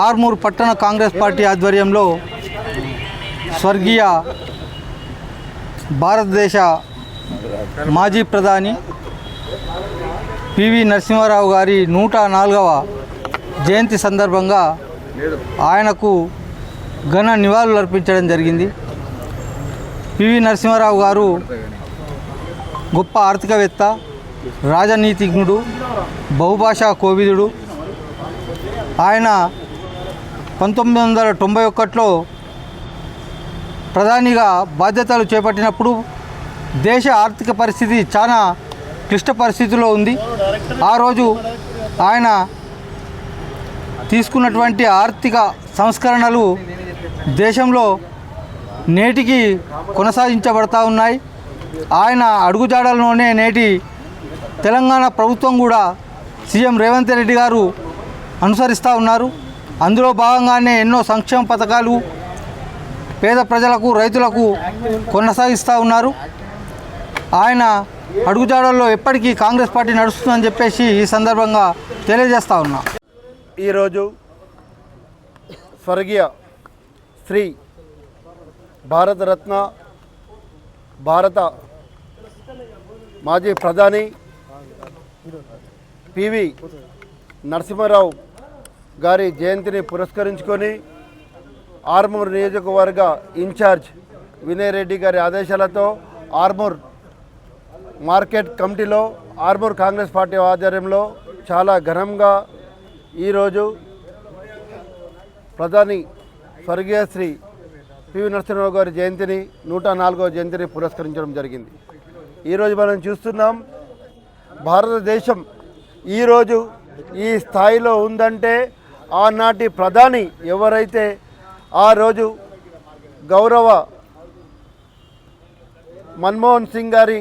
ఆర్మూర్ పట్టణ కాంగ్రెస్ పార్టీ ఆధ్వర్యంలో స్వర్గీయ భారతదేశ మాజీ ప్రధాని పివి నరసింహారావు గారి నూట నాలుగవ జయంతి సందర్భంగా ఆయనకు ఘన నివాళులు అర్పించడం జరిగింది. పివి నరసింహారావు గారు గొప్ప ఆర్థికవేత్త రాజనీతిజ్ఞుడు బహుభాషా కోవిదుడు. ఆయన పంతొమ్మిది వందల తొంభై ఒకటిలో ప్రధానిగా బాధ్యతలు చేపట్టినప్పుడు దేశ ఆర్థిక పరిస్థితి చాలా క్లిష్ట పరిస్థితిలో ఉంది. ఆ రోజు ఆయన తీసుకున్నటువంటి ఆర్థిక సంస్కరణలు దేశంలో నేటికి కొనసాగించబడతా ఉన్నాయి. ఆయన అడుగుజాడల్లోనే నేటి తెలంగాణ ప్రభుత్వం కూడా సీఎం రేవంత్ రెడ్డి గారు అనుసరిస్తూ ఉన్నారు. అందులో భాగంగానే ఎన్నో సంక్షేమ పథకాలు పేద ప్రజలకు రైతులకు కొనసాగిస్తూ ఉన్నారు. ఆయన అడుగుజాడల్లో ఎప్పటికీ కాంగ్రెస్ పార్టీ నడుస్తుందని చెప్పేసి ఈ సందర్భంగా తెలియజేస్తా ఉన్నా. ఈరోజు స్వర్గీయ శ్రీ భారతరత్న భారత మాజీ ప్రధాని పివి నరసింహారావు గారి జయంతిని పురస్కరించుకొని ఆర్మూర్ నియోజకవర్గ ఇన్ఛార్జ్ వినయ్ రెడ్డి గారి ఆదేశాలతో ఆర్మూర్ మార్కెట్ కమిటీలో ఆర్మూర్ కాంగ్రెస్ పార్టీ ఆధ్వర్యంలో చాలా ఘనంగా ఈరోజు ప్రధాని స్వర్గీయ శ్రీ పివి నరసింహరావు గారి జయంతిని నూట నాలుగవ జయంతిని పురస్కరించడం జరిగింది. ఈరోజు మనం చూస్తున్నాం భారతదేశం ఈరోజు ఈ స్థాయిలో ఉందంటే ఆనాటి ప్రధాని ఎవరైతే ఆ రోజు గౌరవ మన్మోహన్ సింగ్ గారి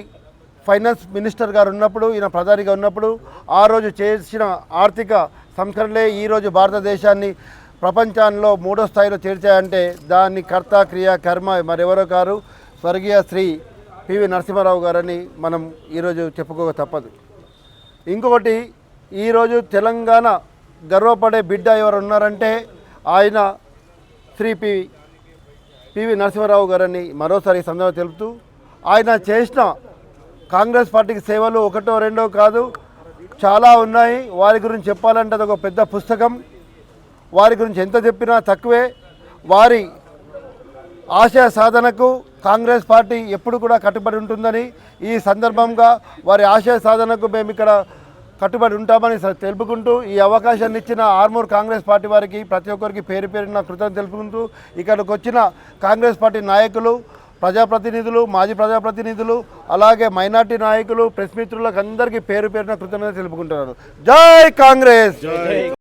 ఫైనాన్స్ మినిస్టర్ గారు ఉన్నప్పుడు ఈయన ప్రధానిగా ఉన్నప్పుడు ఆ రోజు చేసిన ఆర్థిక సంస్కరణలే ఈరోజు భారతదేశాన్ని ప్రపంచంలో మూడో స్థాయిలో చేర్చాయంటే దాన్ని కర్త క్రియ కర్మ మరెవరో కారు. స్వర్గీయ శ్రీ పివి నరసింహారావు గారని మనం ఈరోజు చెప్పుకోక తప్పదు. ఇంకొకటి ఈరోజు తెలంగాణ గర్వపడే బిడ్డ ఎవరు ఉన్నారంటే ఆయన శ్రీ పి పివి నరసింహారావు గారని మరోసారి ఈ సందర్భంగా తెలుపుతూ ఆయన చేసిన కాంగ్రెస్ పార్టీకి సేవలు ఒకటో రెండో కాదు చాలా ఉన్నాయి. వారి గురించి చెప్పాలంటే అది ఒక పెద్ద పుస్తకం. వారి గురించి ఎంత చెప్పినా తక్కువే. వారి ఆశయ సాధనకు కాంగ్రెస్ పార్టీ ఎప్పుడు కూడా కట్టుబడి ఉంటుందని ఈ సందర్భంగా వారి ఆశయ సాధనకు మేము ఇక్కడ కట్టుబడి ఉంటామని తెలుపుకుంటూ ఈ అవకాశాన్ని ఇచ్చిన ఆర్మూర్ కాంగ్రెస్ పార్టీ వారికి ప్రతి ఒక్కరికి పేరు పేరున కృతజ్ఞత తెలుపుకుంటూ ఇక్కడికి వచ్చిన కాంగ్రెస్ పార్టీ నాయకులు ప్రజాప్రతినిధులు మాజీ ప్రజాప్రతినిధులు అలాగే మైనార్టీ నాయకులు ప్రెస్ మిత్రులకు అందరికీ పేరు పేరున కృతజ్ఞత తెలుపుకుంటున్నారు. జై కాంగ్రెస్!